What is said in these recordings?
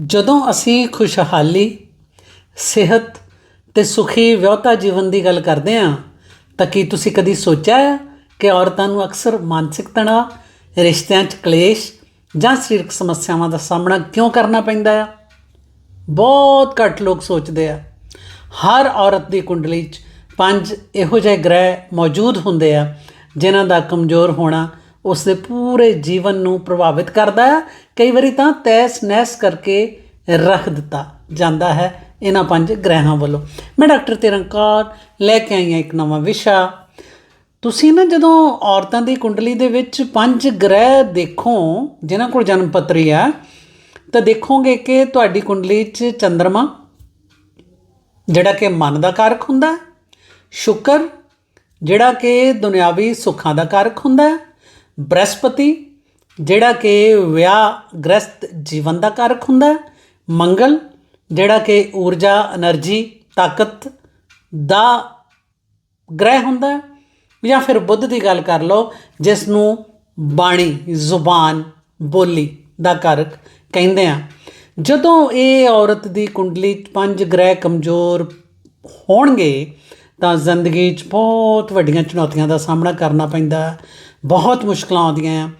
ਜਦੋਂ ਅਸੀਂ ਖੁਸ਼ਹਾਲੀ, ਸਿਹਤ ਤੇ ਸੁਖੀ ਵਿਆਹਤਾ ਜੀਵਨ ਦੀ ਗੱਲ ਕਰਦੇ ਹਾਂ, ਤਾਂ ਕੀ ਤੁਸੀਂ ਕਦੀ ਸੋਚਿਆ ਹੈ ਕਿ ਔਰਤਾਂ ਨੂੰ ਅਕਸਰ ਮਾਨਸਿਕ ਤਣਾਅ, ਰਿਸ਼ਤਿਆਂ 'ਚ ਕਲੇਸ਼ ਜਾਂ ਸਰੀਰਕ ਸਮੱਸਿਆਵਾਂ ਦਾ ਸਾਹਮਣਾ ਕਿਉਂ ਕਰਨਾ ਪੈਂਦਾ ਆ ਬਹੁਤ ਘੱਟ ਲੋਕ ਸੋਚਦੇ ਆ। ਹਰ ਔਰਤ ਦੀ ਕੁੰਡਲੀ 'ਚ ਪੰਜ ਇਹੋ ਜਿਹੇ ਗ੍ਰਹਿ ਮੌਜੂਦ ਹੁੰਦੇ ਆ, ਜਿਨ੍ਹਾਂ ਦਾ ਕਮਜ਼ੋਰ ਹੋਣਾ ਉਸ ਦੇ ਪੂਰੇ ਜੀਵਨ ਨੂੰ ਪ੍ਰਭਾਵਿਤ ਕਰਦਾ ਹੈ। ਕਈ ਵਾਰੀ ਤਾਂ ਤੈਸ ਨਹਿਸ ਕਰਕੇ ਰੱਖ ਦਿੱਤਾ ਜਾਂਦਾ ਹੈ ਇਹਨਾਂ ਪੰਜ ਗ੍ਰਹਿਾਂ ਵੱਲੋਂ। ਮੈਂ ਡਾਕਟਰ ਤਿਰੰਕਾਰ ਲੈ ਕੇ ਆਈ ਹਾਂ ਇੱਕ ਨਵਾਂ ਵਿਸ਼ਾ। ਤੁਸੀਂ ਨਾ ਜਦੋਂ ਔਰਤਾਂ ਦੀ ਕੁੰਡਲੀ ਦੇ ਵਿੱਚ ਪੰਜ ਗ੍ਰਹਿ ਦੇਖੋ, ਜਿਨ੍ਹਾਂ ਕੋਲ ਜਨਮ ਪੱਤਰੀ ਆ, ਤਾਂ ਦੇਖੋਗੇ ਕਿ ਤੁਹਾਡੀ ਕੁੰਡਲੀ 'ਚ ਚੰ드ਰਮਾ ਜਿਹੜਾ ਕਿ ਮਨ ਦਾ ਕਾਰਕ ਹੁੰਦਾ ਹੈ, ਸ਼ੁਕਰ, ਜਿਹੜਾ ਕਿ ਦੁਨਿਆਵੀ ਸੁੱਖਾਂ ਦਾ ਕਾਰਕ ਹੁੰਦਾ ਹੈ ਬ੍ਰਹਸਪਤੀ, ਜਿਹੜਾ ਕਿ ਵਿਆਹ ਗ੍ਰਸਤ ਜੀਵਨ ਦਾ ਕਾਰਕ ਹੁੰਦਾ ਮੰਗਲ, ਜਿਹੜਾ ਕਿ ਊਰਜਾ એનર્ਜੀ ਤਾਕਤ ਦਾ ਗ੍ਰਹਿ ਹੁੰਦਾ ਜਾਂ ਫਿਰ ਬੁੱਧ ਦੀ ਗੱਲ ਕਰ ਲਓ, ਜਿਸ ਨੂੰ ਬਾਣੀ, ਜ਼ੁਬਾਨ, ਬੋਲੀ ਦਾ ਕਾਰਕ ਕਹਿੰਦੇ ਆ। ਜਦੋਂ ਇਹ ਔਰਤ ਦੀ ਕੁੰਡਲੀ 'ਚ ਪੰਜ ਗ੍ਰਹਿ ਕਮਜ਼ੋਰ ਹੋਣਗੇ, ਤਾਂ ਜ਼ਿੰਦਗੀ 'ਚ ਬਹੁਤ ਵੱਡੀਆਂ ਚੁਣੌਤੀਆਂ ਦਾ ਸਾਹਮਣਾ ਕਰਨਾ ਪੈਂਦਾ ਬਹੁਤ ਮੁਸ਼ਕਲਾਂ ਆਉਂਦੀਆਂ ਆ।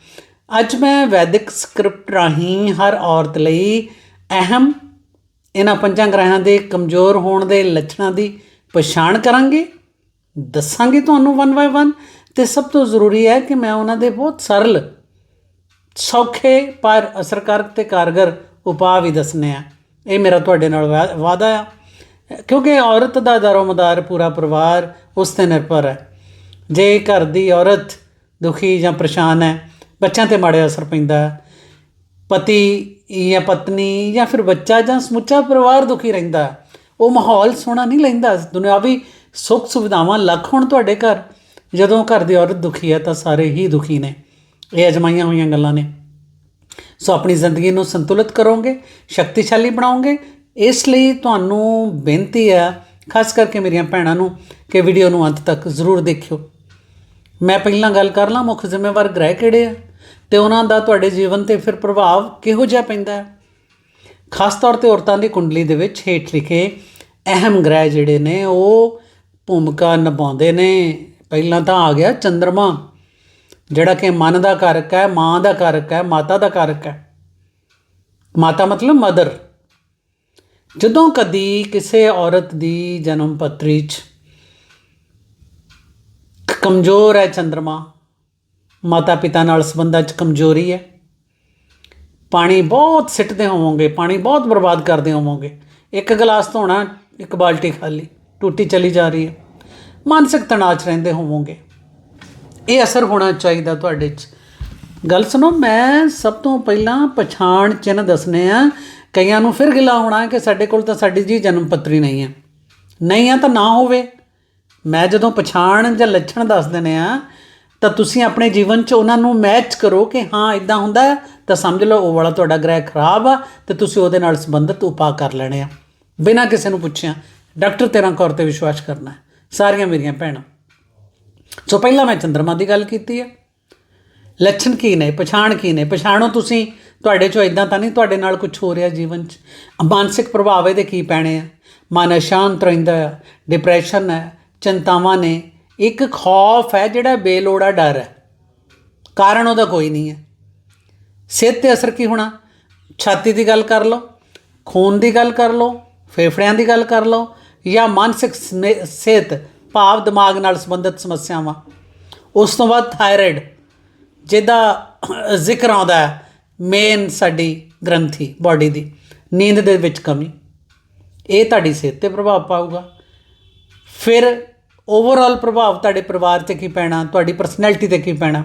ਅੱਜ ਮੈਂ ਵੈਦਿਕ ਸਕ੍ਰਿਪਟ ਰਾਹੀਂ ਹਰ ਔਰਤ ਲਈ ਅਹਿਮ ਇਹਨਾਂ ਪੰਜਾਂ ਗ੍ਰਹਿਆਂ ਦੇ ਕਮਜ਼ੋਰ ਹੋਣ ਦੇ ਲੱਛਣਾਂ ਦੀ ਪਛਾਣ ਕਰਾਂਗੇ। ਦੱਸਾਂਗੇ ਤੁਹਾਨੂੰ ਵਨ ਬਾਏ ਵਨ ਤੇ ਸਭ ਤੋਂ ਜ਼ਰੂਰੀ ਹੈ ਕਿ ਮੈਂ ਉਹਨਾਂ ਦੇ ਬਹੁਤ ਸਰਲ, ਸੌਖੇ ਪਰ ਅਸਰਕਾਰਕ ਤੇ ਕਾਰਗਰ ਉਪਾਅ ਵੀ ਦੱਸਨੇ ਆ। ਇਹ ਮੇਰਾ ਤੁਹਾਡੇ ਨਾਲ ਵਾ- ਵਾਅਦਾ ਆ। ਕਿਉਂਕਿ ਔਰਤ ਦਾ ਦਰੋਮਦਾਰ ਪੂਰਾ ਪਰਿਵਾਰ ਉਸ ਤੇ ਨਿਰਭਰ ਹੈ। ਜੇ ਘਰ ਦੀ ਔਰਤ ਦੁਖੀ ਜਾਂ ਪਰੇਸ਼ਾਨ ਹੈ, ਬੱਚਿਆਂ ਤੇ ਮਾੜੇ ਅਸਰ ਪੈਂਦਾ ਹੈ। ਪਤੀ ਜਾਂ ਪਤਨੀ ਜਾਂ ਫਿਰ ਬੱਚਾ ਜਾਂ ਸਮੁੱਚਾ ਪਰਿਵਾਰ ਦੁਖੀ ਰਹਿੰਦਾ ਉਹ ਮਾਹੌਲ ਸੋਹਣਾ ਨਹੀਂ ਲੈਂਦਾ। ਦੁਨਿਆਵੀ ਸੁੱਖ ਸੁਵਿਧਾਵਾਂ ਲੱਖ ਹੋਣ ਤੁਹਾਡੇ ਘਰ। ਜਦੋਂ ਘਰ ਦੀ ਔਰਤ ਦੁਖੀ ਹੈ ਤਾਂ ਸਾਰੇ ਹੀ ਦੁਖੀ ਨੇ। ਇਹ ਅਜਮਾਈਆਂ ਹੋਈਆਂ ਗੱਲਾਂ ਨੇ। ਸੋ ਆਪਣੀ ਜ਼ਿੰਦਗੀ ਨੂੰ ਸੰਤੁਲਿਤ ਕਰੋਗੇ, ਸ਼ਕਤੀਸ਼ਾਲੀ ਬਣਾਓਗੇ। ਇਸ ਲਈ ਤੁਹਾਨੂੰ ਬੇਨਤੀ ਹੈ, ਖਾਸ ਕਰਕੇ ਮੇਰੀਆਂ ਭੈਣਾਂ ਨੂੰ, ਕਿ ਵੀਡੀਓ ਨੂੰ ਅੰਤ ਤੱਕ ਜ਼ਰੂਰ ਦੇਖਿਓ। ਮੈਂ ਪਹਿਲਾਂ ਗੱਲ ਕਰ ਲਾਂ, ਮੁੱਖ ਜ਼ਿੰਮੇਵਾਰ ਗ੍ਰਹਿ ਕਿਹੜੇ ਆ? ਤੇ ਉਹਨਾਂ ਦਾ ਤੁਹਾਡੇ ਜੀਵਨ ਤੇ ਫਿਰ ਪ੍ਰਭਾਵ ਕਿਹੋ ਜਿਹਾ ਪੈਂਦਾ ਹੈ? ਖਾਸ ਤੌਰ ਤੇ ਔਰਤਾਂ ਦੀ ਕੁੰਡਲੀ ਦੇ ਵਿੱਚ ਹੇਠ ਲਿਖੇ ਅਹਿਮ ਗ੍ਰਹਿ ਜਿਹੜੇ ਨੇ, ਉਹ ਭੂਮਿਕਾ ਨਿਭਾਉਂਦੇ ਨੇ। ਪਹਿਲਾਂ ਤਾਂ ਆ ਗਿਆ ਚੰ드ਰਮਾ ਜਿਹੜਾ ਕਿ ਮਨ ਦਾ ਕਾਰਕ ਹੈ, ਮਾਂ ਦਾ ਕਾਰਕ ਹੈ, ਮਾਤਾ ਦਾ ਕਾਰਕ ਹੈ। ਮਾਤਾ ਮਤਲਬ ਮਦਰ। ਜਦੋਂ ਕਦੀ ਕਿਸੇ ਔਰਤ ਦੀ ਜਨਮ ਪੱਤਰੀ 'ਚ ਕਮਜ਼ੋਰ ਹੈ ਚੰ드ਰਮਾ ਮਾਤਾ ਪਿਤਾ ਨਾਲ ਸੰਬੰਧਾਂ 'ਚ ਕਮਜ਼ੋਰੀ ਹੈ। ਪਾਣੀ ਬਹੁਤ ਸਿੱਟਦੇ ਹੋਵੋਗੇ, ਪਾਣੀ ਬਹੁਤ ਬਰਬਾਦ ਕਰਦੇ ਹੋਵੋਗੇ। ਇੱਕ ਗਲਾਸ ਧੋਣਾ, ਇੱਕ ਬਾਲਟੀ ਖਾਲੀ, ਟੂਟੀ ਚਲੀ ਜਾ ਰਹੀ ਹੈ। ਮਾਨਸਿਕ ਤਣਾਅ 'ਚ ਰਹਿੰਦੇ ਹੋਵੋਗੇ। ਇਹ ਅਸਰ ਹੋਣਾ ਚਾਹੀਦਾ ਤੁਹਾਡੇ 'ਚ। ਗੱਲ ਸੁਣੋ, ਮੈਂ ਸਭ ਤੋਂ ਪਹਿਲਾਂ ਪਛਾਣ ਚਿੰਨ੍ਹ ਦੱਸਨੇ ਆ। ਕਈਆਂ ਨੂੰ ਫਿਰ ਗਿਲਾ ਹੋਣਾ ਕਿ ਸਾਡੇ ਕੋਲ ਤਾਂ ਸਾਡੀ ਜੀ ਜਨਮ ਪੱਤਰੀ ਨਹੀਂ ਹੈ। ਨਹੀਂ ਆ ਤਾਂ ਨਾ ਹੋਵੇ। ਮੈਂ ਜਦੋਂ ਪਛਾਣ ਜਾਂ ਲੱਛਣ ਦੱਸ ਦਿੰਦੇ ਆ ਤਾਂ ਤੁਸੀਂ ਆਪਣੇ ਜੀਵਨ 'ਚ ਉਹਨਾਂ ਨੂੰ ਮੈਚ ਕਰੋ ਕਿ ਹਾਂ ਇਦਾਂ ਹੁੰਦਾ ਹੈ, ਤਾਂ ਸਮਝ ਲਓ ਉਹ ਵਾਲਾ ਤੁਹਾਡਾ ਗ੍ਰਹਿ ਖਰਾਬ ਆ, ਤੇ ਤੁਸੀਂ ਉਹਦੇ ਨਾਲ ਸੰਬੰਧਿਤ ਉਪਾਅ ਕਰ ਲੈਣੇ ਆ। ਬਿਨਾਂ ਕਿਸੇ ਨੂੰ ਪੁੱਛਿਆ, ਡਾਕਟਰ ਤੇਰਾ ਕੌਰ ਤੇ ਵਿਸ਼ਵਾਸ ਕਰਨਾ ਸਾਰੀਆਂ ਮੇਰੀਆਂ ਭੈਣਾਂ। ਸੋ ਪਹਿਲਾਂ ਮੈਂ ਚੰਦਰਮਾ ਦੀ ਗੱਲ ਕੀਤੀ ਹੈ ਲੱਛਣ ਕੀ ਨੇ, ਪਛਾਣ ਕੀ ਨੇ? ਪਛਾਣੋ ਤੁਸੀਂ, ਤੁਹਾਡੇ ਚੋਂ ਇਦਾਂ ਤਾਂ ਨਹੀਂ ਤੁਹਾਡੇ ਨਾਲ ਕੁਝ ਹੋ ਰਿਹਾ ਜੀਵਨ 'ਚ? ਮਾਨਸਿਕ ਪ੍ਰਭਾਵ ਇਹਦੇ ਕੀ ਪੈਣੇ ਆ? ਮਨ ਅਸ਼ਾਂਤ ਰਹਿੰਦਾ ਹੈ ਡਿਪਰੈਸ਼ਨ ਹੈ ਚਿੰਤਾਵਾਂ ਨੇ, ਇੱਕ ਖੌਫ ਹੈ ਜਿਹੜਾ ਬੇਲੋੜਾ ਡਰ ਹੈ। ਕਾਰਨ ਉਹਦਾ ਕੋਈ ਨਹੀਂ ਹੈ। ਸਿਹਤ ਤੇ ਅਸਰ ਕੀ ਹੋਣਾ? ਛਾਤੀ ਦੀ ਗੱਲ ਕਰ ਲਓ, ਖੂਨ ਦੀ ਗੱਲ ਕਰ ਲਓ, ਫੇਫੜਿਆਂ ਦੀ ਗੱਲ ਕਰ ਲਓ, ਜਾਂ ਮਾਨਸਿਕ ਸਨੇ- ਸਿਹਤ, ਭਾਵ ਦਿਮਾਗ ਨਾਲ ਸੰਬੰਧਿਤ ਸਮੱਸਿਆਵਾਂ। ਉਸ ਤੋਂ ਬਾਅਦ ਥਾਇਰਾਇਡ, ਜਿਹਦਾ ਜ਼ਿਕਰ ਆਉਂਦਾ ਹੈ, ਮੇਨ ਸਾਡੀ ਗ੍ਰੰਥੀ, ਬਾਡੀ ਦੀ, ਨੀਂਦ ਦੇ ਵਿੱਚ ਕਮੀ। ਇਹ ਤੁਹਾਡੀ ਸਿਹਤ ਤੇ ਪ੍ਰਭਾਵ ਪਾਊਗਾ। ਫਿਰ ਓਵਰਆਲ ਪ੍ਰਭਾਵ ਤੁਹਾਡੇ ਪਰਿਵਾਰ ਤੇ ਕੀ ਪੈਣਾ, ਤੁਹਾਡੀ ਪਰਸਨੈਲਿਟੀ ਤੇ ਕੀ ਪੈਣਾ?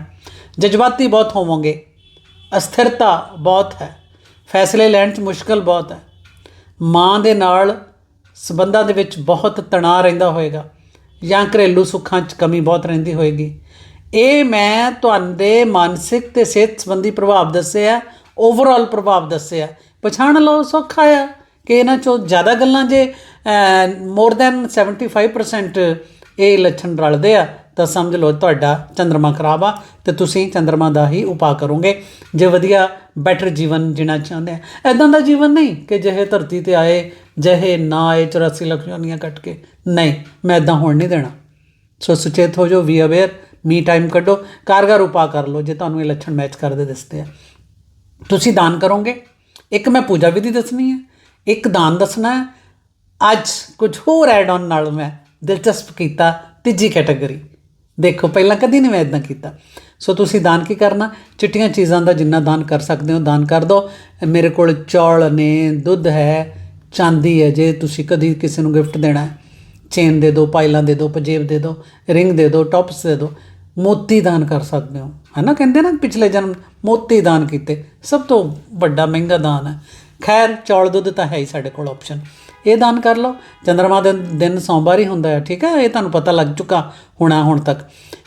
ਜਜ਼ਬਾਤੀ ਬਹੁਤ ਹੋਵੋਗੇ। ਅਸਥਿਰਤਾ ਬਹੁਤ ਹੈ। ਫੈਸਲੇ ਲੈਣ 'ਚ ਮੁਸ਼ਕਲ ਬਹੁਤ ਹੈ। ਮਾਂ ਦੇ ਨਾਲ ਸਬੰਧਾਂ ਦੇ ਵਿੱਚ ਬਹੁਤ ਤਣਾਅ ਰਹਿੰਦਾ ਹੋਵੇਗਾ ਜਾਂ ਘਰੇਲੂ ਸੁੱਖਾਂ 'ਚ ਕਮੀ ਬਹੁਤ ਰਹਿੰਦੀ ਹੋਏਗੀ। ਇਹ ਮੈਂ ਤੁਹਾਡੇ ਮਾਨਸਿਕ ਤੇ ਸਿਹਤ ਸੰਬੰਧੀ ਪ੍ਰਭਾਵ ਦੱਸਿਆ ਓਵਰਆਲ ਪ੍ਰਭਾਵ ਦੱਸਿਆ। ਪਛਾਣ ਲਓ, ਸੌਖਾ ਆ ਕਿ ਇਹਨਾਂ ਚੋਂ ਜ਼ਿਆਦਾ ਗੱਲਾਂ ਜੇ ਮੋਰ ਦੈਨ 75% ਇਹ ਲੱਛਣ ਰਲਦੇ ਆ, ਤਾਂ ਸਮਝ ਲਓ ਤੁਹਾਡਾ ਚੰਦਰਮਾ ਖਰਾਬ ਆ, ਤੇ ਤੁਸੀਂ ਚੰਦਰਮਾ ਦਾ ਹੀ ਉਪਾਅ ਕਰੋਗੇ। ਜੇ ਵਧੀਆ ਬੈਟਰ ਜੀਵਨ ਜੀਣਾ ਚਾਹੁੰਦੇ ਆ। ਐਦਾਂ ਦਾ ਜੀਵਨ ਨਹੀਂ ਕਿ ਜਿਹੇ ਧਰਤੀ ਤੇ ਆਏ, ਜਿਹੇ ਨਾ ਆਏ 84 ਲੱਖ ਜੋਨੀਆਂ ਕੱਟ ਕੇ। ਨਹੀਂ, ਮੈਂ ਐਦਾਂ ਹੋਣ ਨਹੀਂ ਦੇਣਾ। ਸੋ ਸੁਚੇਤ ਹੋ ਜਾਓ ਵੀ ਅਵੇਅਰ ਮੀ ਟਾਈਮ ਕੱਢੋ, ਕਾਰਗਰ ਉਪਾਅ ਕਰ ਲਓ, ਜੇ ਤੁਹਾਨੂੰ ਇਹ ਲੱਛਣ ਮੈਚ ਕਰਦੇ ਦਿਸਦੇ ਆ। ਤੁਸੀਂ ਦਾਨ ਕਰੋਗੇ। ਇੱਕ ਮੈਂ ਪੂਜਾ ਵਿਧੀ ਦੱਸਣੀ ਹੈ ਇੱਕ ਦਾਨ ਦੱਸਣਾ ਹੈ ਅੱਜ ਕੁਝ ਹੋਰ ਐਡ ਆਨ ਨਾਲ ਮੈਂ ਦਿਲਚਸਪ ਕੀਤਾ ਤੀਜੀ ਕੈਟਾਗਰੀ। ਦੇਖੋ, ਪਹਿਲਾਂ ਕਦੀ ਨਹੀਂ ਮੈਂ ਇਦਾਂ ਕੀਤਾ। ਸੋ ਤੁਸੀਂ ਦਾਨ ਕੀ ਕਰਨਾ? ਚਿੱਟੀਆਂ ਚੀਜ਼ਾਂ ਦਾ ਜਿੰਨਾ ਦਾਨ ਕਰ ਸਕਦੇ ਹੋ, ਦਾਨ ਕਰ ਦਿਓ। ਮੇਰੇ ਕੋਲ ਚੌਲ ਨੇ, ਦੁੱਧ ਹੈ, ਚਾਂਦੀ ਹੈ, ਜੇ ਤੁਸੀਂ ਕਦੀ ਕਿਸੇ ਨੂੰ ਗਿਫਟ ਦੇਣਾ ਹੈ, ਚੇਨ ਦੇ ਦਿਓ ਪਾਇਲਾਂ ਦੇ ਦਿਓ, ਪਜੇਬ ਦੇ ਦਿਓ, ਰਿੰਗ ਦੇ ਦਿਓ, ਟੌਪਸ ਦੇ ਦਿਓ, ਮੋਤੀ ਦਾਨ ਕਰ ਸਕਦੇ ਹੋ। ਹੈ ਨਾ ਕਹਿੰਦੇ ਨਾ ਪਿਛਲੇ ਜਨਮ ਮੋਤੀ ਦਾਨ ਕੀਤੇ। ਸਭ ਤੋਂ ਵੱਡਾ ਮਹਿੰਗਾ ਦਾਨ ਹੈ। ਖੈਰ, ਚੌਲ ਦੁੱਧ ਤਾਂ ਹੈ ਹੀ ਸਾਡੇ ਕੋਲ ਆਪਸ਼ਨ ਇਹ ਦਾਨ ਕਰ ਲਓ। ਚੰ드ਰਮਾ ਦੇ ਦਿਨ ਸੋਮਵਾਰ ਹੀ ਹੁੰਦਾ ਹੈ, ਠੀਕ ਹੈ? ਇਹ ਤੁਹਾਨੂੰ ਪਤਾ ਲੱਗ ਚੁੱਕਾ ਹੋਣਾ ਹੁਣ ਤੱਕ।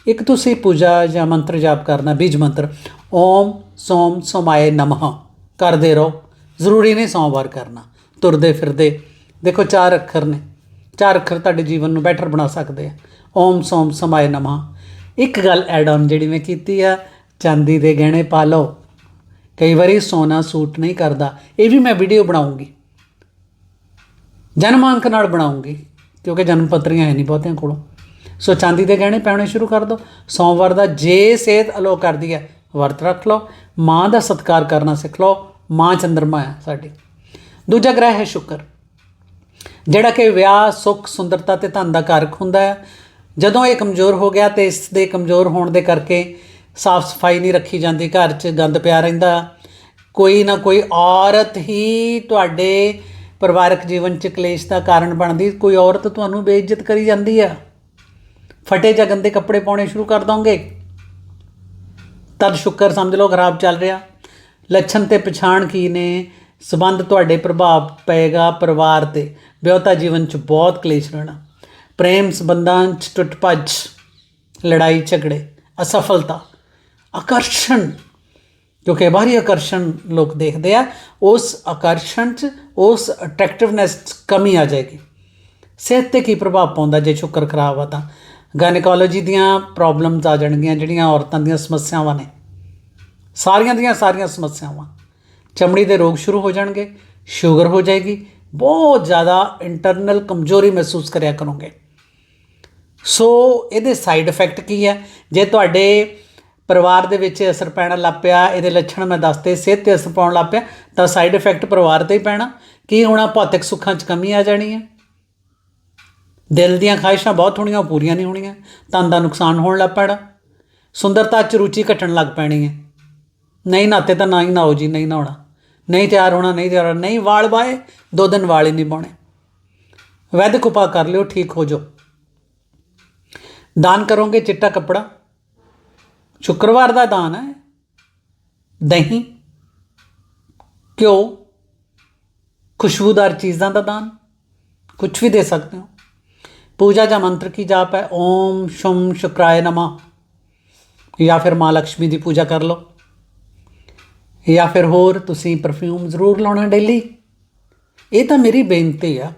ਇੱਕ ਤੁਸੀਂ ਪੂਜਾ ਜਾਂ ਮੰਤਰ ਜਾਪ ਕਰਨਾ, ਬੀਜ ਮੰਤਰ, ਓਮ ਸੋਮ ਸੋਮਾਏ ਨਮः, ਕਰਦੇ ਰਹੋ। ਜ਼ਰੂਰੀ ਨਹੀਂ ਸੋਮਵਾਰ ਕਰਨਾ। ਤੁਰਦੇ ਫਿਰਦੇ, ਦੇਖੋ ਚਾਰ ਅੱਖਰ ਨੇ। ਚਾਰ ਅੱਖਰ ਤੁਹਾਡੇ ਜੀਵਨ ਨੂੰ ਬੈਟਰ ਬਣਾ ਸਕਦੇ ਆ। ਓਮ ਸੋਮ ਸਮਾਏ ਨਮः। ਇੱਕ ਗੱਲ ਐਡ ਆਨ ਜਿਹੜੀ ਮੈਂ ਕੀਤੀ ਆ, ਚਾਂਦੀ ਦੇ ਗਹਿਣੇ ਪਾ ਲਓ। ਕਈ ਵਾਰੀ ਸੋਨਾ ਸੂਟ ਨਹੀਂ ਕਰਦਾ। ਇਹ ਵੀ ਮੈਂ ਵੀਡੀਓ ਬਣਾਉਂਗੀ। ਜਨਮ ਅੰਕ ਨਾਲ ਬਣਾਉਂਗੀ, ਕਿਉਂਕਿ ਜਨਮ ਪੱਤਰੀਆਂ ਹੈ ਨਹੀਂ ਬਹੁਤਿਆਂ ਕੋਲੋਂ। ਸੋ ਚਾਂਦੀ ਦੇ ਗਹਿਣੇ ਪਾਉਣੇ ਸ਼ੁਰੂ ਕਰ ਦਿਓ ਸੋਮਵਾਰ ਦਾ ਜੇ ਸਿਹਤ ਅਲੋ ਕਰਦੀ ਹੈ, ਵਰਤ ਰੱਖ ਲਓ। ਮਾਂ ਦਾ ਸਤਿਕਾਰ ਕਰਨਾ ਸਿੱਖ ਲਓ। ਮਾਂ ਚੰਦਰਮਾ ਹੈ ਸਾਡੀ। ਦੂਜਾ ਗ੍ਰਹਿ ਹੈ ਸ਼ੁਕਰ। ਜਿਹੜਾ ਕਿ ਵਿਆਹ, ਸੁੱਖ, ਸੁੰਦਰਤਾ ਤੇ ਧਨ ਦਾ ਕਾਰਕ ਹੁੰਦਾ ਹੈ। ਜਦੋਂ ਇਹ ਕਮਜ਼ੋਰ ਹੋ ਗਿਆ ਤੇ ਇਸ ਦੇ ਕਮਜ਼ੋਰ ਹੋਣ ਦੇ ਕਰਕੇ ਸਾਫ਼ ਸਫ਼ਾਈ ਨਹੀਂ ਰੱਖੀ ਜਾਂਦੀ, ਘਰ 'ਚ ਗੰਦ ਪਿਆ ਰਹਿੰਦਾ। ਕੋਈ ਨਾ ਕੋਈ ਔਰਤ ਹੀ ਤੁਹਾਡੇ ਪਰਿਵਾਰਕ ਜੀਵਨ 'ਚ ਕਲੇਸ਼ ਦਾ ਕਾਰਨ ਬਣਦੀ, ਕੋਈ ਔਰਤ ਤੁਹਾਨੂੰ ਬੇਇੱਜ਼ਤ ਕਰੀ ਜਾਂਦੀ ਆ? ਫਟੇ ਜਾਂ ਗੰਦੇ ਕੱਪੜੇ ਪਾਉਣੇ ਸ਼ੁਰੂ ਕਰ ਦੋਗੇ? ਤਦ ਸ਼ੁਕਰ ਸਮਝ ਲਓ ਖਰਾਬ ਚੱਲ ਰਿਹਾ। ਲੱਛਣ ਤੇ ਪਛਾਣ ਕੀ ਨੇ? ਸਬੰਧ ਤੁਹਾਡੇ ਪ੍ਰਭਾਵ ਪਏਗਾ ਪਰਿਵਾਰ ਤੇ। ਵਿਆਹਤਾ ਜੀਵਨ ਚ ਬਹੁਤ ਕਲੇਸ਼ ਰਹਿਣਾ। ਪ੍ਰੇਮ ਸੰਬੰਧਾਂ ਚ ਟੁੱਟ ਭੱਜ, ਲੜਾਈ ਝਗੜੇ, ਅਸਫਲਤਾ, ਆਕਰਸ਼ਣ। ਕਿਉਂਕਿ ਬਾਹਰੀ ਆਕਰਸ਼ਣ ਲੋਕ ਦੇਖਦੇ ਆ, ਉਸ ਆਕਰਸ਼ਣ ਚ ਉਸ ਅਟਰੈਕਟਿਵਨੈਸ ਚ ਕਮੀ ਆ ਜਾਏਗੀ। ਸਿਹਤ ਤੇ ਕੀ ਪ੍ਰਭਾਵ ਪਾਉਂਦਾ ਜੇ ਸ਼ੁਕਰ ਖਰਾਬ ਆ ਤਾਂ? ਗਾਇਨੋਕੋਲੋਜੀ ਦੀਆਂ ਪ੍ਰੋਬਲਮਸ ਆ ਜਾਣਗੀਆਂ, ਜਿਹੜੀਆਂ ਔਰਤਾਂ ਦੀਆਂ ਸਮੱਸਿਆਵਾਂ ਨੇ। ਸਾਰੀਆਂ ਦੀਆਂ ਸਾਰੀਆਂ ਸਮੱਸਿਆਵਾਂ। ਚਮੜੀ ਦੇ ਰੋਗ ਸ਼ੁਰੂ ਹੋ ਜਾਣਗੇ, ਸ਼ੂਗਰ ਹੋ ਜਾਏਗੀ, ਬਹੁਤ ਜ਼ਿਆਦਾ ਇੰਟਰਨਲ ਕਮਜ਼ੋਰੀ ਮਹਿਸੂਸ ਕਰਿਆ ਕਰੋਗੇ। ਸੋ ਇਹਦੇ ਸਾਈਡ ਇਫੈਕਟ ਕੀ ਹੈ? ਜੇ ਤੁਹਾਡੇ ਪਰਿਵਾਰ ਦੇ ਵਿੱਚ ਅਸਰ ਪੈਣ ਲੱਗ ਪਿਆ, ਇਹਦੇ ਲੱਛਣ ਮੈਂ ਦੱਸਤੇ, ਸਿਹਤ ਤੇ ਅਸਰ ਪਾਉਣ ਲੱਗ ਪਿਆ, ਤਾਂ ਸਾਈਡ ਇਫੈਕਟ ਪਰਿਵਾਰ ਤੇ ਹੀ ਪੈਣਾ। ਕੀ ਹੋਣਾ ਭੌਤਿਕ ਸੁੱਖਾਂ 'ਚ ਕਮੀ ਆ ਜਾਣੀ ਹੈ? ਦਿਲ ਦੀਆਂ ਖਾਹਿਸ਼ਾਂ ਬਹੁਤ ਹੋਣੀਆਂ, ਉਹ ਪੂਰੀਆਂ ਨਹੀਂ ਹੋਣੀਆਂ ਤਨ ਦਾ ਨੁਕਸਾਨ ਹੋਣ ਲੱਗ ਪੈਣਾ। ਸੁੰਦਰਤਾ 'ਚ ਰੁਚੀ ਘਟਣ ਲੱਗ ਪੈਣੀ ਹੈ। ਨਹੀਂ ਨਾਤੇ ਤਾਂ ਨਾ ਹੀ ਨਾਓ ਜੀ, ਨਹੀਂ ਨਹਾਉਣਾ। ਨਹੀਂ ਤਿਆਰ ਹੋਣਾ, ਨਹੀਂ ਤਿਆਰ ਹੋਣਾ, ਨਹੀਂ ਵਾਲ ਬਾਏ ਦੋ ਦਿਨ ਵਾਲ ਨਹੀਂ ਪਾਉਣੇ ਵੈਦਿਕ ਉਪਾਅ ਕਰ ਲਿਓ, ਠੀਕ ਹੋ ਜਾਓ। ਦਾਨ ਕਰੋਗੇ, ਚਿੱਟਾ ਕੱਪੜਾ। ਸ਼ੁੱਕਰਵਾਰ ਦਾ ਦਾਨ ਹੈ। ਦਹੀਂ, ਘਿਓ, ਖੁਸ਼ਬੂਦਾਰ ਚੀਜ਼ਾਂ ਦਾ ਦਾਨ ਕੁਝ ਵੀ ਦੇ ਸਕਦੇ ਹੋ। ਪੂਜਾ ਜਾਂ ਮੰਤਰ ਕੀ ਜਾਪ ਹੈ? ਓਮ ਸ਼ਮ ਸ਼ੁਕਰਾਏ ਨਮः। ਜਾਂ ਫਿਰ ਮਾਂ ਲక్ష్ਮੀ ਦੀ ਪੂਜਾ ਕਰ ਲਓ। ਜਾਂ ਫਿਰ ਹੋਰ ਤੁਸੀਂ ਪਰਫਿਊਮ ਜ਼ਰੂਰ ਲਾਉਣਾ ਡੇਲੀ ਇਹ ਤਾਂ ਮੇਰੀ ਬੇਨਤੀ ਆ।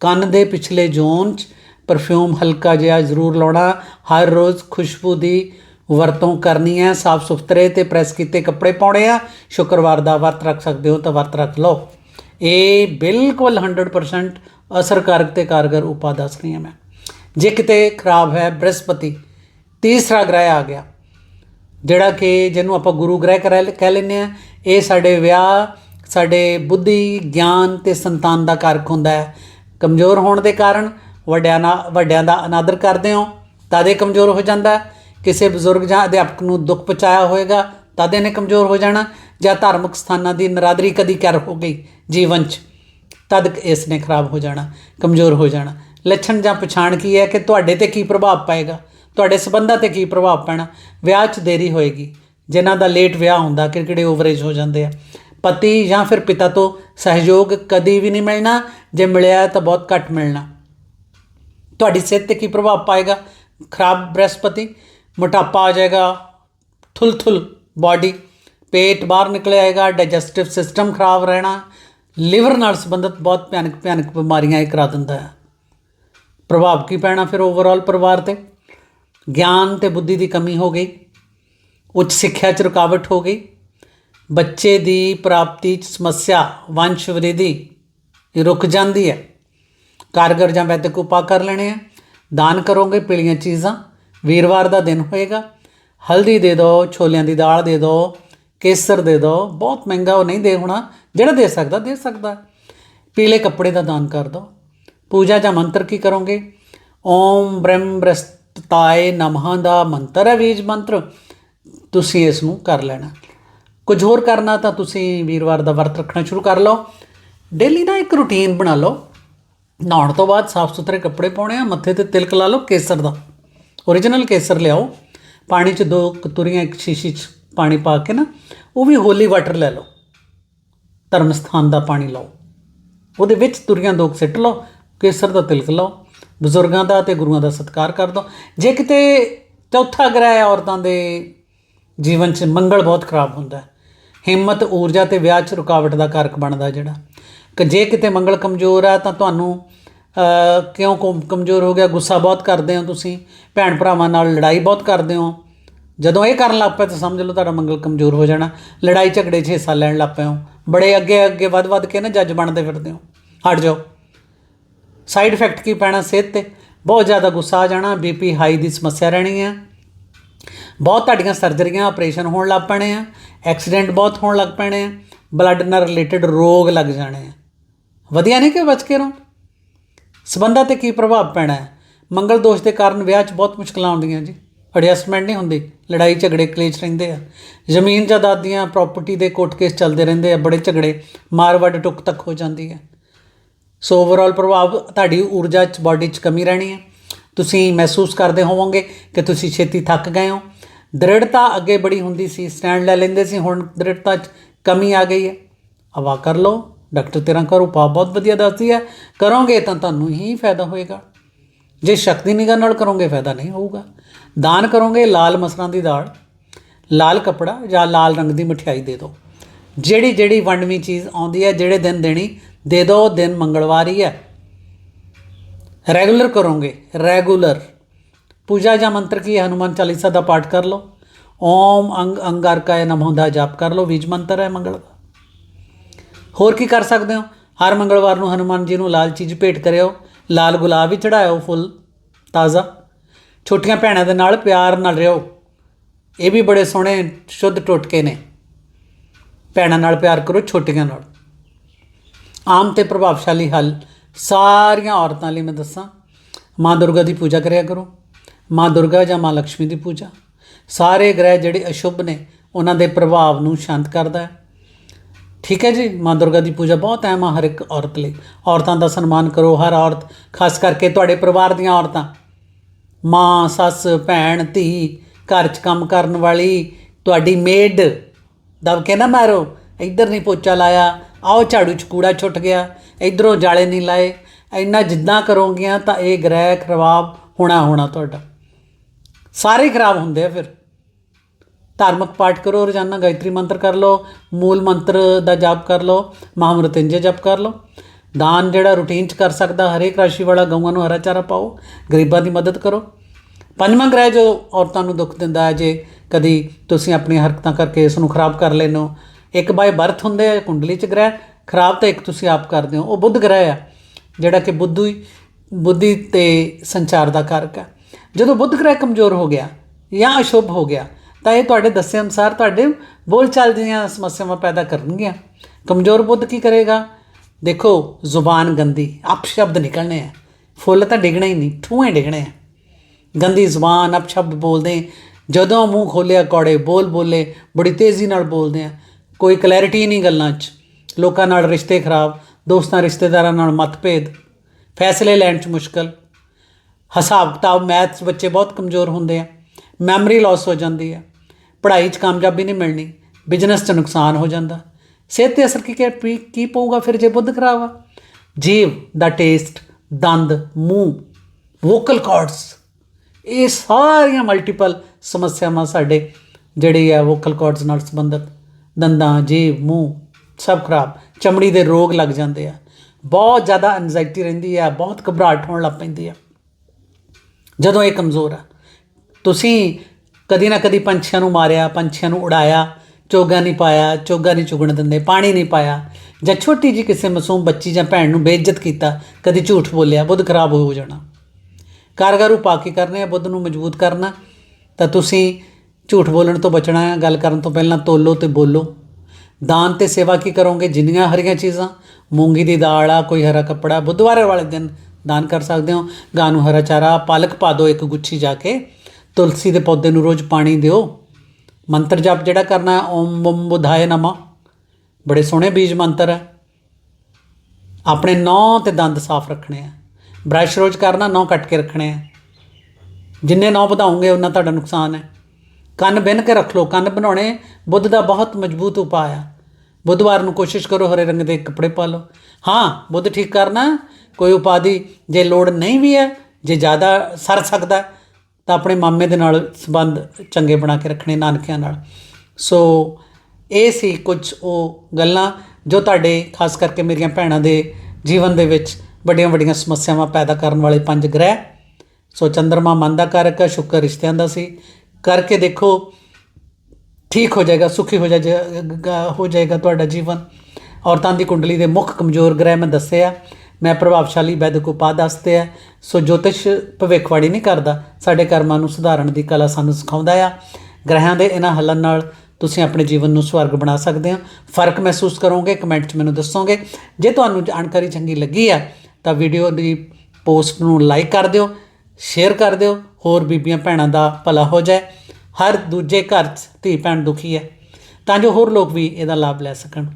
ਕੰਨ ਦੇ ਪਿਛਲੇ ਜ਼ੋਨ 'ਚ ਪਰਫਿਊਮ ਹਲਕਾ ਜਿਹਾ ਜ਼ਰੂਰ ਲਾਉਣਾ। ਹਰ ਰੋਜ਼ ਖੁਸ਼ਬੂ ਦੀ ਵਰਤੋਂ ਕਰਨੀ ਹੈ, ਸਾਫ਼ ਸੁਥਰੇ ਤੇ ਪ੍ਰੈਸ ਕੀਤੇ ਕੱਪੜੇ ਪਾਉਣੇ ਆ। ਸ਼ੁੱਕਰਵਾਰ ਦਾ ਵਰਤ ਰੱਖ ਸਕਦੇ ਹੋ ਤਾਂ ਵਰਤ ਰੱਖ ਲਓ। ਇਹ ਬਿਲਕੁਲ 100% ਅਸਰਕਾਰਕ ਤੇ ਕਾਰਗਰ ਉਪਾਅ ਦੱਸ ਰਹੀ ਹਾਂ ਮੈਂ। ਜੇ ਕਿਤੇ ਖਰਾਬ ਹੈ, ਬ੍ਰਹਸਪਤੀ, ਤੀਸਰਾ ਗ੍ਰਹਿ ਆ ਗਿਆ, ਜਿਹੜਾ ਕਿ ਜਿਹਨੂੰ ਆਪਾਂ ਗੁਰੂ ਗ੍ਰਹਿ ਕਹਿ ਕਹਿ ਲੈਂਦੇ ਆ ਇਹ ਸਾਡੇ ਵਿਆਹ, ਸਾਡੇ ਬੁੱਧੀ, ਗਿਆਨ ਤੇ ਸੰਤਾਨ ਦਾ ਕਾਰਕ ਹੁੰਦਾ ਹੈ। ਕਮਜ਼ੋਰ ਹੋਣ ਦੇ ਕਾਰਨ ਵੱਡਿਆਂ ਨਾਲ ਵੱਡਿਆਂ ਦਾ ਅਨਾਦਰ ਕਰਦੇ ਹੋ, ਤਾਂ ਇਹ ਕਮਜ਼ੋਰ ਹੋ ਜਾਂਦਾ ਹੈ। ਕਿਸੇ ਬਜ਼ੁਰਗ ਜਾਂ ਅਧਿਆਪਕ ਨੂੰ ਦੁੱਖ ਪਹੁੰਚਾਇਆ ਹੋਏਗਾ ਤਦ ਇਹਨੇ ਕਮਜ਼ੋਰ ਹੋ ਜਾਣਾ, ਜਾਂ ਧਾਰਮਿਕ ਸਥਾਨਾਂ ਦੀ ਨਰਾਦਰੀ ਕਦੀ ਕਰ ਹੋ ਗਈ ਜੀਵਨ 'ਚ। ਤਦ ਇਸ ਨੇ ਖਰਾਬ ਹੋ ਜਾਣਾ, ਕਮਜ਼ੋਰ ਹੋ ਜਾਣਾ। ਲੱਛਣ ਜਾਂ ਪਛਾਣ ਕੀ ਹੈ ਕਿ ਤੁਹਾਡੇ ਤੇ ਕੀ ਪ੍ਰਭਾਵ ਪਾਏਗਾ? ਤੁਹਾਡੇ ਸਬੰਧਾਂ ਤੇ ਕੀ ਪ੍ਰਭਾਵ ਪੈਣਾ? ਵਿਆਹ 'ਚ ਦੇਰੀ ਹੋਏਗੀ। ਜਿਨ੍ਹਾਂ ਦਾ ਲੇਟ ਵਿਆਹ ਹੁੰਦਾ ਕਿਹੜੇ ਓਵਰੇਜ ਹੋ ਜਾਂਦੇ ਆ। ਪਤੀ ਜਾਂ ਫਿਰ ਪਿਤਾ ਤੋਂ ਸਹਿਯੋਗ ਕਦੀ ਵੀ ਨਹੀਂ ਮਿਲਣਾ, ਜੇ ਮਿਲਿਆ ਤਾਂ ਬਹੁਤ ਘੱਟ ਮਿਲਣਾ। ਤੁਹਾਡੀ ਸਿਹਤ ਤੇ ਕੀ ਪ੍ਰਭਾਵ ਪਾਏਗਾ? ਖਰਾਬ ਬ੍ਰਹਿਸਪਤੀ ਮੋਟਾਪਾ ਆ ਜਾਏਗਾ, ਥੁਲ-ਥੁਲ ਬਾਡੀ ਪੇਟ ਬਾਹਰ ਨਿਕਲ ਆਏਗਾ ਡਾਈਜੈਸਟਿਵ ਸਿਸਟਮ ਖਰਾਬ ਰਹਿਣਾ ਲਿਵਰ ਨਾਲ ਸੰਬੰਧਿਤ ਬਹੁਤ ਭਿਆਨਕ ਭਿਆਨਕ ਬਿਮਾਰੀਆਂ ਇਹ ਕਰਾ ਦਿੰਦਾ ਹੈ। ਪ੍ਰਭਾਵ ਕੀ ਪੈਣਾ ਫਿਰ ਓਵਰਆਲ ਪਰਿਵਾਰ ਤੇ? ਗਿਆਨ ਤੇ ਬੁੱਧੀ ਦੀ ਕਮੀ ਹੋ ਗਈ, ਉੱਚ ਸਿੱਖਿਆ 'ਚ ਰੁਕਾਵਟ ਹੋ ਗਈ, ਬੱਚੇ ਦੀ ਪ੍ਰਾਪਤੀ 'ਚ ਸਮੱਸਿਆ, ਵੰਸ਼ ਵ੍ਰਿਧੀ ਰੁਕ ਜਾਂਦੀ ਹੈ। ਕਾਰਗਰ ਜਾਂ ਵੈਦਿਕ ਉਪਾਅ ਕਰ ਲੈਣੇ ਆ। ਦਾਨ ਕਰੋਗੇ ਪੀਲੀਆਂ ਚੀਜ਼ਾਂ। ਵੀਰਵਾਰ ਦਾ ਦਿਨ ਹੋਏਗਾ। ਹਲਦੀ ਦੇ ਦਿਓ ਛੋਲਿਆਂ ਦੀ ਦਾਲ ਦੇ ਦਿਓ ਕੇਸਰ ਦੇ ਦਿਓ ਬਹੁਤ ਮਹਿੰਗਾ ਉਹ ਨਹੀਂ ਦੇ ਹੋਣਾ, ਜਿਹੜਾ ਦੇ ਸਕਦਾ ਦੇ ਸਕਦਾ। ਪੀਲੇ ਕੱਪੜੇ ਦਾ ਦਾਨ ਕਰ ਦਿਓ ਪੂਜਾ ਜਾਂ ਮੰਤਰ ਕੀ ਕਰੋਗੇ? ਓਮ ਬ੍ਰਹਮ ਬ੍ਰਸਤਾਏ ਨਮः ਦਾ ਮੰਤਰ ਹੈ ਬੀਜ ਮੰਤਰ। ਤੁਸੀਂ ਇਸ ਨੂੰ ਕਰ ਲੈਣਾ। ਕੁਝ ਹੋਰ ਕਰਨਾ ਤਾਂ ਤੁਸੀਂ ਵੀਰਵਾਰ ਦਾ ਵਰਤ ਰੱਖਣਾ ਸ਼ੁਰੂ ਕਰ ਲਓ। ਡੇਲੀ ਨਾ ਇੱਕ ਰੁਟੀਨ ਬਣਾ ਲਓ। ਨਹਾਉਣ ਤੋਂ ਬਾਅਦ ਸਾਫ਼ ਸੁਥਰੇ ਕੱਪੜੇ ਪਾਉਣੇ ਆ, ਮੱਥੇ ਤੇ ਤਿਲਕ ਲਾ ਲਓ, ਕੇਸਰ ਦਾ। ਓਰੀਜਨਲ ਕੇਸਰ ਲਿਆਓ। ਪਾਣੀ 'ਚ ਦੋ ਕਤੂਰੀਆਂ, ਇੱਕ ਸ਼ੀਸ਼ੀ 'ਚ ਪਾਣੀ ਪਾ ਕੇ ਨਾ, ਉਹ ਵੀ ਹੋਲੀ ਵਾਟਰ ਲੈ ਲਓ। ਧਰਮ ਸਥਾਨ ਦਾ ਪਾਣੀ ਲਓ। ਉਹਦੇ ਵਿੱਚ ਤੁਰੀਆਂ ਦੋ ਕੁ ਸਿੱਟ ਲਓ, ਕੇਸਰ ਦਾ ਤਿਲਕ ਲਓ, ਬਜ਼ੁਰਗਾਂ ਦਾ ਤੇ ਗੁਰੂਆਂ ਦਾ ਸਤਿਕਾਰ ਕਰ ਦਿਓ। ਜੇ ਕਿਤੇ ਚੌਥਾ ਗ੍ਰਹਿ ਔਰਤਾਂ ਦੇ ਜੀਵਨ 'ਚ, ਮੰਗਲ ਬਹੁਤ ਖਰਾਬ ਹੁੰਦਾ ਹੈ। ਹਿੰਮਤ, ਊਰਜਾ ਤੇ ਵਿਆਹ 'ਚ ਰੁਕਾਵਟ ਦਾ ਕਾਰਕ ਬਣਦਾ ਜਿਹੜਾ। ਕਿ ਜੇ ਕਿਤੇ ਮੰਗਲ ਕਮਜ਼ੋਰ ਆ ਤਾਂ ਤੁਹਾਨੂੰ ਕਿਉਂ ਕਮ- ਕਮਜ਼ੋਰ ਹੋ ਗਿਆ? ਗੁੱਸਾ ਬਹੁਤ ਕਰਦੇ ਹੋ ਤੁਸੀਂ। ਭੈਣ ਭਰਾਵਾਂ ਨਾਲ ਲੜਾਈ ਬਹੁਤ ਕਰਦੇ ਹੋ। ਜਦੋਂ ਇਹ ਕਰਨ ਲੱਗ ਪਏ ਤਾਂ ਸਮਝ ਲਓ ਤੁਹਾਡਾ ਮੰਗਲ ਕਮਜ਼ੋਰ ਹੋ ਜਾਣਾ। ਲੜਾਈ ਝਗੜੇ 'ਚ ਹਿੱਸਾ ਲੈਣ ਲੱਗ ਪਏ ਹੋ। ਬੜੇ ਅੱਗੇ ਅੱਗੇ ਵੱਧ ਵੱਧ ਕੇ ਨਾ ਜੱਜ ਬਣਦੇ ਫਿਰਦੇ ਹੋ। ਹਟ ਜਾਓ। ਸਾਈਡ ਇਫੈਕਟ ਕੀ ਪੈਣਾ ਸਿਹਤ ਤੇ? ਬਹੁਤ ਜ਼ਿਆਦਾ ਗੁੱਸਾ ਆ ਜਾਣਾ। ਬੀਪੀ ਹਾਈ ਦੀ ਸਮੱਸਿਆ ਰਹਿਣੀ ਹੈ ਬਹੁਤ ਤੁਹਾਡੀਆਂ ਸਰਜਰੀਆਂ ਆਪਰੇਸ਼ਨ ਹੋਣ ਲੱਗ ਪੈਣੇ ਆ। ਐਕਸੀਡੈਂਟ ਬਹੁਤ ਹੋਣ ਲੱਗ ਪੈਣੇ ਆ। ਬਲੱਡ ਨਾਲ ਰਿਲੇਟਡ ਰੋਗ ਲੱਗ ਜਾਣੇ ਆ। ਵਧੀਆ ਨਹੀਂ ਕਿ ਬਚ ਕੇ ਰਹੋ? ਸਬੰਧਾਂ ਤੇ ਕੀ ਪ੍ਰਭਾਵ ਪੈਣਾ ਹੈ? ਮੰਗਲ ਦੋਸ਼ ਦੇ ਕਾਰਨ ਵਿਆਹ 'ਚ ਬਹੁਤ ਮੁਸ਼ਕਲਾਂ ਆਉਂਦੀਆਂ ਜੀ। ਐਡਜਸਟਮੈਂਟ ਨਹੀਂ ਹੁੰਦੀ। ਲੜਾਈ ਝਗੜੇ ਕਲੇਸ਼ ਰਹਿੰਦੇ ਆ। ਜ਼ਮੀਨ ਜਾਇਦਾਦ ਦੀਆਂ ਪ੍ਰਾਪਰਟੀ ਦੇ ਕੋਰਟ ਕੇਸ ਚੱਲਦੇ ਰਹਿੰਦੇ ਆ। ਬੜੇ ਝਗੜੇ ਮਾਰ ਵੱਢ ਟੁੱਕ ਤੱਕ ਹੋ ਜਾਂਦੀ ਹੈ। ਸੋ ਓਵਰਆਲ ਪ੍ਰਭਾਵ ਤੁਹਾਡੀ ਊਰਜਾ 'ਚ ਬਾਡੀ 'ਚ ਕਮੀ ਰਹਿਣੀ ਹੈ। ਤੁਸੀਂ ਮਹਿਸੂਸ ਕਰਦੇ ਹੋਵੋਗੇ ਕਿ ਤੁਸੀਂ ਛੇਤੀ ਥੱਕ ਗਏ ਹੋ। ਦ੍ਰਿੜਤਾ ਅੱਗੇ ਬੜੀ ਹੁੰਦੀ ਸੀ। ਸਟੈਂਡ ਲੈ ਲੈਂਦੇ ਸੀ। ਹੁਣ ਦ੍ਰਿੜਤਾ 'ਚ ਕਮੀ ਆ ਗਈ ਹੈ। ਹਵਾ ਕਰ ਲਓ। ਡਾਕਟਰ, ਤੇਰਾ ਘਰ ਉਪਾਅ ਬਹੁਤ ਵਧੀਆ ਦੱਸਦੀ ਹੈ। ਕਰੋਗੇ ਤਾਂ ਤੁਹਾਨੂੰ ਹੀ ਫਾਇਦਾ ਹੋਏਗਾ। ਜੇ ਸ਼ਕਤੀ ਨਿਗਾਹ ਨਾਲ ਕਰੋਗੇ, ਫਾਇਦਾ ਨਹੀਂ ਹੋਊਗਾ। ਦਾਨ ਕਰੋਗੇ, ਲਾਲ ਮਸਰਾਂ ਦੀ ਦਾਲ ਲਾਲ ਕਪੜਾ ਜਾਂ ਲਾਲ ਰੰਗ ਦੀ ਮਠਿਆਈ ਦੇ ਦਿਓ। ਜਿਹੜੀ ਜਿਹੜੀ ਵੰਡਵੀਂ ਚੀਜ਼ ਆਉਂਦੀ ਹੈ, ਜਿਹੜੇ ਦਿਨ ਦੇਣੀ, ਦੇ ਦਿਓ। ਦਿਨ ਮੰਗਲਵਾਰ ਹੀ। ਹੈ ਰੈਗੂਲਰ ਕਰੋਗੇ, ਰੈਗੂਲਰ। ਪੂਜਾ ਜਾਂ ਮੰਤਰ ਕੀ ਹੈ? ਹਨੂਮਾਨ ਚਾਲੀਸਾ ਦਾ ਪਾਠ ਕਰ ਲਓ। ਓਮ ਅੰਗ ਅੰਗਾਰਕਾయ ਨਮੋ ਦਾ ਜਾਪ ਕਰ ਲਓ। ਬੀਜ ਮੰਤਰ ਹੈ ਮੰਗਲ ਹੋਰ ਕੀ ਕਰ ਸਕਦੇ ਹੋ? ਹਰ ਮੰਗਲਵਾਰ ਨੂੰ ਹਨੂਮਾਨ ਜੀ ਨੂੰ ਲਾਲ ਚੀਜ਼ ਭੇਟ ਕਰਿਓ, ਲਾਲ ਗੁਲਾਬ ਵੀ ਚੜਾਇਓ ਫੁੱਲ ਤਾਜ਼ਾ। ਛੋਟੀਆਂ ਭੈਣਾਂ ਦੇ ਨਾਲ ਪਿਆਰ ਨਾਲ ਰਹੋ ਇਹ ਵੀ ਬੜੇ ਸੋਹਣੇ, ਸ਼ੁੱਧ ਟੋਟਕੇ ਨੇ। ਭੈਣਾਂ ਨਾਲ ਪਿਆਰ ਕਰੋ, ਛੋਟੀਆਂ ਨਾਲ। ਆਮ ਤੇ ਪ੍ਰਭਾਵਸ਼ਾਲੀ ਹੱਲ। ਸਾਰੀਆਂ ਔਰਤਾਂ ਲਈ ਮੈਂ ਦੱਸਾਂ, ਮਾਂ ਦੁਰਗਾ ਦੀ ਪੂਜਾ ਕਰਿਆ ਕਰੋ। ਮਾਂ ਦੁਰਗਾ ਜਾਂ ਮਾਂ ਲక్ష్ਮੀ ਦੀ ਪੂਜਾ। ਸਾਰੇ ਗ੍ਰਹਿ ਜਿਹੜੇ ਅਸ਼ੁਭ ਨੇ, ਉਹਨਾਂ ਦੇ ਪ੍ਰਭਾਵ ਨੂੰ ਸ਼ਾਂਤ ਕਰਦਾ ਹੈ। ਠੀਕ ਹੈ ਜੀ? ਮਾਂ ਦੁਰਗਾ ਦੀ ਪੂਜਾ ਬਹੁਤ ਅਹਿਮ ਆ ਹਰ ਇੱਕ ਔਰਤ ਲਈ। ਔਰਤਾਂ ਦਾ ਸਨਮਾਨ ਕਰੋ ਹਰ ਔਰਤ, ਖਾਸ ਕਰਕੇ ਤੁਹਾਡੇ ਪਰਿਵਾਰ ਦੀਆਂ ਔਰਤਾਂ। ਮਾਂ, ਸੱਸ, ਭੈਣ, ਧੀ, ਘਰ 'ਚ ਕੰਮ ਕਰਨ ਵਾਲੀ, ਤੁਹਾਡੀ ਮੇਡ ਦਬਕੇ ਨਾ ਮਾਰੋ ਇੱਧਰ ਨਹੀਂ ਪੋਚਾ ਲਾਇਆ, ਆਓ ਝਾੜੂ 'ਚ ਕੂੜਾ ਛੁੱਟ ਗਿਆ, ਇਧਰੋਂ ਜਾਲੇ ਨਹੀਂ ਲਾਏ, ਇੰਨਾ ਜਿੱਦਾਂ ਕਰੋਗੀਆਂ ਤਾਂ ਇਹ ਗ੍ਰਹਿ ਖਰਾਬ ਹੋਣਾ ਹੋਣਾ ਤੁਹਾਡਾ। ਸਾਰੇ ਖਰਾਬ ਹੁੰਦੇ ਆ ਫਿਰ। ਧਾਰਮਿਕ ਪਾਠ ਕਰੋ, ਰੋਜ਼ਾਨਾ ਗਾਇਤਰੀ ਮੰਤਰ ਕਰ ਲਓ, ਮੂਲ ਮੰਤਰ ਦਾ ਜਾਪ ਕਰ ਲਓ ਮਹਾਮ੍ਰਿਤੰਜਯ ਜਪ ਕਰ ਲਓ। ਦਾਨ ਜਿਹੜਾ ਰੂਟੀਨ 'ਚ ਕਰ ਸਕਦਾ, ਹਰੇਕ ਰਾਸ਼ੀ ਵਾਲਾ ਗਊਆਂ ਨੂੰ ਹਰਾ ਚਾਰਾ ਪਾਓ, ਗਰੀਬਾਂ ਦੀ ਮਦਦ ਕਰੋ। ਪੰਜਵਾਂ ਗ੍ਰਹਿ ਜੋ ਔਰਤਾਂ ਨੂੰ ਦੁੱਖ ਦਿੰਦਾ ਹੈ ਜੇ ਕਦੀ ਤੁਸੀਂ ਆਪਣੀ ਹਰਕਤਾਂ ਕਰਕੇ ਇਸ ਨੂੰ ਖਰਾਬ ਕਰ ਲੈਨੋ ਇੱਕ ਬਾਈ ਬਰਥ ਹੁੰਦੇ ਆ, ਕੁੰਡਲੀ 'ਚ ਗ੍ਰਹਿ, ਖਰਾਬ ਤਾਂ ਇੱਕ ਤੁਸੀਂ ਆਪ ਕਰਦੇ ਹੋ, ਉਹ ਬੁੱਧ ਗ੍ਰਹਿ ਆ, ਜਿਹੜਾ ਕਿ ਬੁੱਧੂ ਬੁੱਧੀ ਤੇ ਸੰਚਾਰ ਦਾ ਕਾਰਕ ਹੈ ਜਦੋਂ ਬੁੱਧ ਗ੍ਰਹਿ ਕਮਜ਼ੋਰ ਹੋ ਗਿਆ ਜਾਂ ਅਸ਼ੁਭ ਹੋ ਗਿਆ ਤਾਂ ਇਹ ਤੁਹਾਡੇ ਦੱਸੇ ਅਨੁਸਾਰ ਤੁਹਾਡੇ ਬੋਲਚਾਲ ਦੀਆਂ ਸਮੱਸਿਆਵਾਂ ਪੈਦਾ ਕਰਨਗੀਆਂ। ਕਮਜ਼ੋਰ ਬੁੱਧ ਕੀ ਕਰੇਗਾ? ਦੇਖੋ, ਜ਼ੁਬਾਨ ਗੰਦੀ, ਅਪਸ਼ਬਦ ਨਿਕਲਣੇ ਆ। ਫੁੱਲ ਤਾਂ ਡਿਗਣੇ ਹੀ ਨਹੀਂ ਠੂਏ ਡਿਗਣੇ ਆ। ਗੰਦੀ ਜ਼ੁਬਾਨ, ਅਪਸ਼ਬਦ ਬੋਲਦੇ ਜਦੋਂ ਮੂੰਹ ਖੋਲਿਆ ਕੌੜੇ ਬੋਲ ਬੋਲੇ, ਬੜੀ ਤੇਜ਼ੀ ਨਾਲ ਬੋਲਦੇ ਆ। ਕੋਈ ਕਲੈਰਿਟੀ ਨਹੀਂ ਗੱਲਾਂ 'ਚ। ਲੋਕਾਂ ਨਾਲ ਰਿਸ਼ਤੇ ਖਰਾਬ, ਦੋਸਤਾਂ, ਰਿਸ਼ਤੇਦਾਰਾਂ ਨਾਲ ਮਤਭੇਦ। ਫੈਸਲੇ ਲੈਣ 'ਚ ਮੁਸ਼ਕਲ। ਹਿਸਾਬ ਕਿਤਾਬ ਮੈਥਸ ਬੱਚੇ ਬਹੁਤ ਕਮਜ਼ੋਰ ਹੁੰਦੇ ਆ। ਮੈਮਰੀ ਲਾਸ ਹੋ ਜਾਂਦੀ ਹੈ ਪੜ੍ਹਾਈ 'ਚ ਕਾਮਯਾਬੀ ਨਹੀਂ ਮਿਲਣੀ ਬਿਜ਼ਨਸ 'ਚ ਨੁਕਸਾਨ ਹੋ ਜਾਂਦਾ। ਸਿਹਤ ਤੇ ਅਸਰ ਕੀ ਕੀ- ਕੀ ਪਊਗਾ ਫਿਰ ਜੇ ਬੁੱਧ ਖਰਾਬ ਆ? ਜੀਵ ਦਾ ਟੇਸਟ ਦੰਦ, ਮੂੰਹ ਵੋਕਲ ਕਾਰਡਸ ਇਹ ਸਾਰੀਆਂ ਮਲਟੀਪਲ ਸਮੱਸਿਆਵਾਂ ਸਾਡੇ ਜਿਹੜੇ ਆ ਵੋਕਲ ਕਾਰਡਸ ਨਾਲ ਸੰਬੰਧਿਤ। ਦੰਦਾਂ, ਜੀਵ, ਮੂੰਹ, ਸਭ ਖਰਾਬ। ਚਮੜੀ ਦੇ ਰੋਗ ਲੱਗ ਜਾਂਦੇ ਆ। ਬਹੁਤ ਜ਼ਿਆਦਾ ਐਂਜਾਇਟੀ ਰਹਿੰਦੀ ਆ, ਬਹੁਤ ਘਬਰਾਹਟ ਹੋਣ ਲੱਗ ਪੈਂਦੀ ਆ। ਜਦੋਂ ਇਹ ਕਮਜ਼ੋਰ ਆ। ਤੁਸੀਂ ਕਦੀ ਨਾ ਕਦੀ ਪੰਛੀਆਂ ਨੂੰ ਮਾਰਿਆ, ਪੰਛੀਆਂ ਨੂੰ ਉਡਾਇਆ, ਚੋਗਾ ਨਹੀਂ ਪਾਇਆ, ਚੋਗਾ ਨਹੀਂ ਚੁਗਣ ਦਿੰਦੇ, ਪਾਣੀ ਨਹੀਂ ਪਾਇਆ। ਜਾਂ ਛੋਟੀ ਜੀ ਕਿਸੇ ਮਾਸੂਮ ਬੱਚੀ ਜਾਂ ਭੈਣ ਨੂੰ ਬੇਇੱਜ਼ਤ ਕੀਤਾ, ਕਦੀ ਝੂਠ ਬੋਲਿਆ, ਬੁੱਧ ਖਰਾਬ ਹੋ ਜਾਣਾ। ਕਾਰਗਰ ਉਪਾਅ ਕੀ ਕਰਨੇ ਆ, ਬੁੱਧ ਨੂੰ ਮਜ਼ਬੂਤ ਕਰਨਾ। ਤਾਂ ਤੁਸੀਂ ਝੂਠ ਬੋਲਣ ਤੋਂ ਬਚਣਾ ਹੈ, ਗੱਲ ਕਰਨ ਤੋਂ ਪਹਿਲਾਂ ਤੋਲੋ ਤੇ ਬੋਲੋ। ਦਾਨ ਤੇ ਸੇਵਾ ਕੀ ਕਰੋਗੇ? ਜਿੰਨੀਆਂ ਹਰੀਆਂ ਚੀਜ਼ਾਂ, ਮੂੰਗੀ ਦੀ ਦਾਲ ਆ, ਕੋਈ ਹਰਾ ਕੱਪੜਾ, ਬੁੱਧਵਾਰ ਵਾਲੇ ਦਿਨ ਦਾਨ ਕਰ ਸਕਦੇ ਹੋ। ਗਾਂ ਨੂੰ ਹਰਾ ਚਾਰਾ, ਪਾਲਕ ਪਾ ਦਿਓ ਇੱਕ ਗੁੱਛੀ ਜਾ ਕੇ। ਤੁਲਸੀ ਦੇ ਪੌਦੇ ਨੂੰ ਰੋਜ਼ ਪਾਣੀ ਦਿਓ। ਮੰਤਰ ਜਪ ਜਿਹੜਾ ਕਰਨਾ ਓਮ ਬੁਮ ਬੁਧਾਏ ਨਮਾ। ਬੜੇ ਸੋਹਣੇ ਬੀਜ ਮੰਤਰ ਹੈ। ਆਪਣੇ ਨੌ ਤੇ ਦੰਦ ਸਾਫ਼ ਰੱਖਣੇ ਆ ਬ੍ਰਸ਼ ਰੋਜ਼ ਕਰਨਾ ਨੌ ਕੱਟ ਕੇ ਰੱਖਣੇ ਆ ਜਿੰਨੇ ਨੌ ਵਧਾਉਂਗੇ ਉਹਨਾਂ ਤੁਹਾਡਾ ਨੁਕਸਾਨ ਹੈ। ਕੰਨ ਬਿੰਨ ਕੇ ਰੱਖ ਲਓ। ਕੰਨ ਬਣਾਉਣੇ ਬੁੱਧ ਦਾ ਬਹੁਤ ਮਜ਼ਬੂਤ ਉਪਾਅ ਆ ਬੁੱਧਵਾਰ ਨੂੰ ਕੋਸ਼ਿਸ਼ ਕਰੋ, ਹਰੇ ਰੰਗ ਦੇ ਕੱਪੜੇ ਪਾ ਲਓ। ਹਾਂ, ਬੁੱਧ ਠੀਕ ਕਰਨਾ। ਕੋਈ ਉਪਾਅ ਦੀ ਜੇ ਲੋੜ ਨਹੀਂ ਵੀ ਹੈ, ਜੇ ਜ਼ਿਆਦਾ ਸਰ ਸਕਦਾ ਤਾਂ ਆਪਣੇ ਮਾਮੇ ਦੇ ਨਾਲ ਸੰਬੰਧ ਚੰਗੇ ਬਣਾ ਕੇ ਰੱਖਣੇ ਨਾਨਕਿਆਂ ਨਾਲ। ਸੋ ਇਹ ਸੀ ਕੁਝ ਉਹ ਗੱਲਾਂ ਜੋ ਤੁਹਾਡੇ, ਖਾਸ ਕਰਕੇ ਮੇਰੀਆਂ ਭੈਣਾਂ ਦੇ ਜੀਵਨ ਦੇ ਵਿੱਚ ਵੱਡੀਆਂ ਵੱਡੀਆਂ ਸਮੱਸਿਆਵਾਂ ਪੈਦਾ ਕਰਨ ਵਾਲੇ ਪੰਜ ਗ੍ਰਹਿ। ਸੋ ਚੰ드ਰਮਾ ਮਨ ਦਾ ਕਾਰਕ ਹੈ ਸ਼ੁਕਰ ਰਿਸ਼ਤਿਆਂ ਦਾ ਸੀ। ਕਰਕੇ ਦੇਖੋ, ਠੀਕ ਹੋ ਜਾਏਗਾ, ਸੁਖੀ ਹੋ ਜਾਏਗਾ ਹੋ ਜਾਏਗਾ ਤੁਹਾਡਾ ਜੀਵਨ। ਔਰਤਾਂ ਦੀ ਕੁੰਡਲੀ ਦੇ ਮੁੱਖ ਕਮਜ਼ੋਰ ਗ੍ਰਹਿ ਮੈਂ ਦੱਸਿਆ। ਮੈਂ ਪ੍ਰਭਾਵਸ਼ਾਲੀ ਵੈਦਿਕ ਉਪਾਅ ਦੱਸਦੇ ਆ। ਸੋ ਜੋਤਿਸ਼ ਭਵਿੱਖਬਾਣੀ ਨਹੀਂ ਕਰਦਾ। ਸਾਡੇ ਕਰਮਾਂ ਨੂੰ ਸੁਧਾਰਨ ਦੀ ਕਲਾ ਸਾਨੂੰ ਸਿਖਾਉਂਦਾ ਆ। ਗ੍ਰਹਿਆਂ ਦੇ ਇਹਨਾਂ ਹੱਲਾਂ ਨਾਲ ਤੁਸੀਂ ਆਪਣੇ ਜੀਵਨ ਨੂੰ ਸਵਰਗ ਬਣਾ ਸਕਦੇ ਹੋ। ਫ਼ਰਕ ਮਹਿਸੂਸ ਕਰੋਗੇ, ਕਮੈਂਟ 'ਚ ਮੈਨੂੰ ਦੱਸੋਗੇ। ਜੇ ਤੁਹਾਨੂੰ ਜਾਣਕਾਰੀ ਚੰਗੀ ਲੱਗੀ ਆ, ਤਾਂ ਵੀਡੀਓ ਦੀ ਪੋਸਟ ਨੂੰ ਲਾਈਕ ਕਰ ਦਿਓ, ਸ਼ੇਅਰ ਕਰ ਦਿਓ। ਹੋਰ ਬੀਬੀਆਂ ਭੈਣਾਂ ਦਾ ਭਲਾ ਹੋ ਜਾਏ। ਹਰ ਦੂਜੇ ਘਰ 'ਚ ਧੀ ਭੈਣ ਦੁਖੀ ਹੈ ਤਾਂ ਜੋ ਹੋਰ ਲੋਕ ਵੀ ਇਹਦਾ ਲਾਭ ਲੈ ਸਕਣ।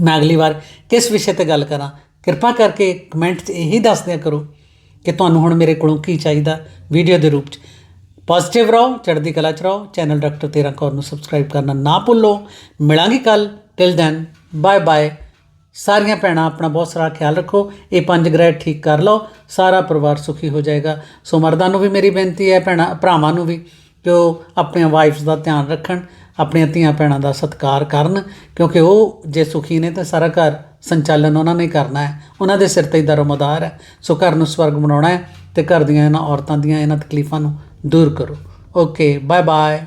ਮੈਂ ਅਗਲੀ ਵਾਰ ਕਿਸ ਵਿਸ਼ੇ ਤੇ ਗੱਲ ਕਰਾਂ ਕਿਰਪਾ ਕਰਕੇ ਕਮੈਂਟ 'ਚ ਇਹੀ ਦੱਸ ਦਿਆ ਕਰੋ ਕਿ ਤੁਹਾਨੂੰ ਹੁਣ ਮੇਰੇ ਕੋਲੋਂ ਕੀ ਚਾਹੀਦਾ ਵੀਡੀਓ ਦੇ ਰੂਪ 'ਚ। ਪੋਜ਼ਿਟਿਵ ਰਹੋ, ਚੜ੍ਹਦੀ ਕਲਾ 'ਚ ਰਹੋ ਚੈਨਲ ਡਾਕਟਰ ਤੇਰਾ ਕੌਰ ਨੂੰ ਸਬਸਕ੍ਰਾਈਬ ਕਰਨਾ ਨਾ ਭੁੱਲੋ। ਮਿਲਾਂਗੇ ਕੱਲ ਟਿਲ ਦੈਨ ਬਾਏ ਬਾਏ ਸਾਰੀਆਂ ਭੈਣਾਂ, ਆਪਣਾ ਬਹੁਤ ਸਾਰਾ ਖਿਆਲ ਰੱਖੋ, ਇਹ ਪੰਜ ਗ੍ਰਹਿ ਠੀਕ ਕਰ ਲਓ, ਸਾਰਾ ਪਰਿਵਾਰ ਸੁਖੀ ਹੋ ਜਾਏਗਾ। ਸੋ ਮਰਦਾਂ ਨੂੰ ਵੀ ਮੇਰੀ ਬੇਨਤੀ ਹੈ, ਭੈਣਾਂ, ਭਰਾਵਾਂ ਨੂੰ ਵੀ, ਕਿ ਉਹ ਆਪਣੀਆਂ ਵਾਈਫਸ ਦਾ ਧਿਆਨ ਰੱਖਣ, ਆਪਣੀਆਂ ਧੀਆਂ ਭੈਣਾਂ ਦਾ ਸਤਿਕਾਰ ਕਰਨ, ਕਿਉਂਕਿ ਉਹ ਜੇ ਸੁਖੀ ਨੇ ਤਾਂ ਸਾਰਾ ਘਰ ਸੰਚਾਲਨ ਉਹਨਾਂ ਨੇ ਕਰਨਾ ਹੈ। ਉਹਨਾਂ ਦੇ ਸਿਰ ਤੇ ਹੀ ਦਰਮਦਾਰ ਹੈ। ਸੋ ਘਰ ਨੂੰ ਸਵਰਗ ਬਣਾਉਣਾ ਹੈ ਤੇ ਘਰ ਦੀਆਂ ਇਹਨਾਂ ਔਰਤਾਂ ਦੀਆਂ ਇਹਨਾਂ ਤਕਲੀਫਾਂ ਨੂੰ ਦੂਰ ਕਰੋ। Okay bye bye